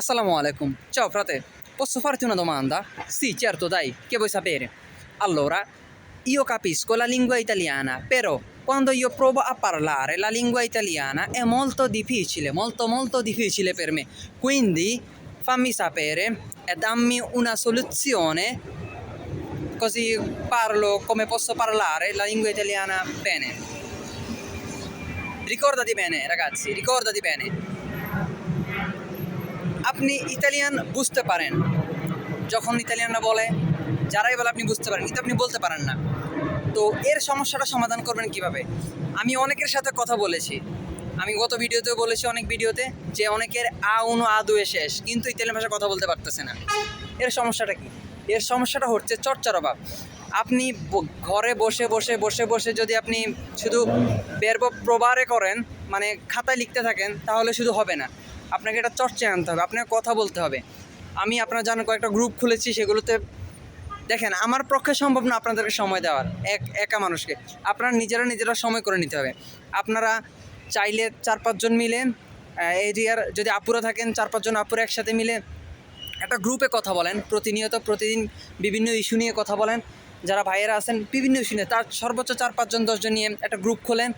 Assalamu alaikum. Ciao frate, posso farti una domanda? Sì, certo, dai, che vuoi sapere? Allora, io capisco la lingua italiana, però quando io provo a parlare la lingua italiana è molto difficile, molto molto difficile per me. Quindi fammi sapere e dammi una soluzione così parlo come posso parlare la lingua italiana bene. Ricordati bene, ragazzi, ricordati bene. আপনি Italian বুঝতে পারেন। যখন ইতালিয়ানরা বলে, যারাই বলে আপনি বুঝতে পারেন, কিন্তু আপনি বলতে পারেন না। তো এর সমস্যাটা সমাধান করবেন কীভাবে? আমি অনেকের সাথে কথা বলেছি। আমি গত ভিডিওতেও বলেছি অনেক ভিডিওতে যে অনেকের আ উনো আ দুয়ে শেষ, কিন্তু ইতালিয়ান ভাষা কথা বলতে পারতেছে না। এর সমস্যাটা কি? এর সমস্যাটা হচ্ছে চর্চার অভাব। আপনি ঘরে বসে বসে বসে বসে যদি আপনি শুধু বেরব প্রবারে করেন মানে খাতায় লিখতে থাকেন, তাহলে শুধু হবে না। আপনাকে এটা চর্চায় আনতে হবে, আপনাকে কথা বলতে হবে। আমি আপনার জানেন কয়েকটা গ্রুপ খুলেছি, সেগুলোতে দেখেন, আমার পক্ষে সম্ভব না আপনাদেরকে সময় দেওয়ার, এক, একা মানুষকে। আপনারা নিজেরা নিজেরা সময় করে নিতে হবে। আপনারা চাইলে চার পাঁচজন মিলে এরিয়ার যদি আপুরা থাকেন, চার পাঁচজন আপুরা একসাথে মিলে একটা গ্রুপে কথা বলেন। প্রতিনিয়ত, প্রতিদিন বিভিন্ন ইস্যু নিয়ে কথা বলেন। যারা ভাইয়েরা আছেন, বিভিন্ন ইস্যু নিয়ে, তার সর্বোচ্চ চার পাঁচজন দশজন নিয়ে একটা গ্রুপ খোলেন।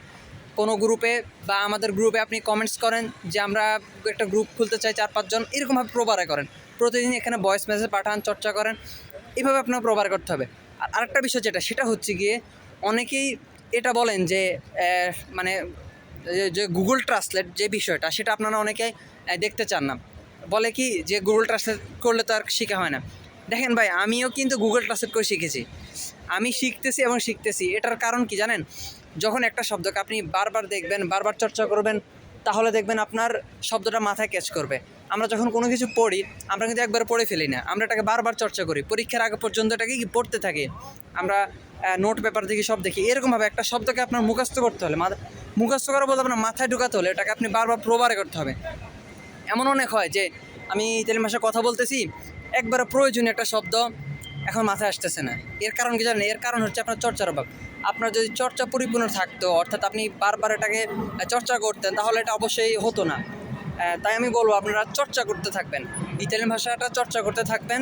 কোনো গ্রুপে বা আমাদের গ্রুপে আপনি কমেন্টস করেন যে আমরা একটা গ্রুপ খুলতে চাই চার পাঁচজন এরকমভাবে প্রবারে করেন। প্রতিদিন এখানে ভয়েস মেসেজ পাঠান, চর্চা করেন। এভাবে আপনার প্রবার করতে হবে। আর আরেকটা বিষয় যেটা, সেটা হচ্ছে গিয়ে অনেকেই এটা বলেন যে মানে যে- গুগল ট্রান্সলেট যে বিষয়টা, সেটা আপনারা অনেকে দেখতে চান না। বলে কি যে গুগল ট্রান্সলেট করলে তো আর শেখা হয় না। দেখেন ভাই, আমিও কিন্তু গুগল ট্রান্সলেট করে শিখেছি। আমি শিখতেছি এবং শিখতেছি। এটার কারণ কি জানেন? যখন একটা শব্দকে আপনি বারবার দেখবেন, বারবার চর্চা করবেন, তাহলে দেখবেন আপনার শব্দটা মাথায় ক্যাচ করবে। আমরা যখন কোনো কিছু পড়ি, আমরা কিন্তু একবার পড়ে ফেলি না। আমরা এটাকে বারবার চর্চা করি। পরীক্ষার আগে পর্যন্ত এটাকে কি পড়তে থাকি? আমরা নোট পেপার দেখি সব দেখি। এরকমভাবে একটা শব্দকে আপনার মুখস্থ করতে হলে, মাথা, মুখস্থ করা বলতে আপনার মাথায় ঢুকাতে হলে এটাকে আপনি বারবার প্রবারে করতে হবে। এমন অনেক হয় যে, আমি ইতালি ভাষায় কথা বলতেছি, একবারে প্রয়োজনীয় একটা শব্দ এখন মাথায় আসতেছে না। এর কারণ কি জানেন? এর কারণ হচ্ছে আপনার চর্চার অভাব। আপনার যদি চর্চা পরিপূর্ণ থাকতো, অর্থাৎ আপনি বারবার এটাকে চর্চা করতেন, তাহলে এটা অবশ্যই হতো না। তাই আমি বলব, আপনারা চর্চা করতে থাকবেন। ইতালিয়ান ভাষাটা চর্চা করতে থাকবেন।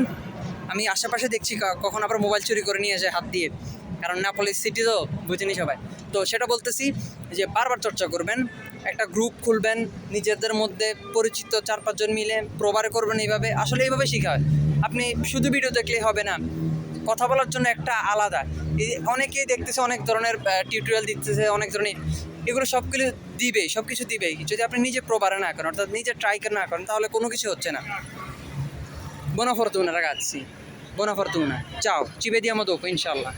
আমি আশেপাশে দেখছি কখন আবার মোবাইল চুরি করে নিয়ে যায় হাত দিয়ে। কারণ নাপোলি সিটি তো, বুঝেনি সবাই। তো সেটা বলতেছি যে, বারবার চর্চা করবেন, একটা গ্রুপ খুলবেন, নিজেদের মধ্যে পরিচিত চার পাঁচজন মিলে, প্রবারে করবেন এইভাবে। আসলে এইভাবে শেখা হয়। আপনি শুধু ভিডিও দেখলেই হবে না কথা বলার জন্য একটা আলাদা। অনেকেই দেখতেছে অনেক ধরনের টিউটোরিয়াল দিতেছে অনেক ধরনের এগুলো সব কিছু দিবে সব কিছু দিবেই। যদি আপনি নিজে প্রবারে না করেন অর্থাৎ নিজে ট্রাই করে না করেন তাহলে কোনো কিছু হচ্ছে না। Buona fortuna ragazzi, buona fortuna. চাও চিবে দিয়ে dopo, inshallah.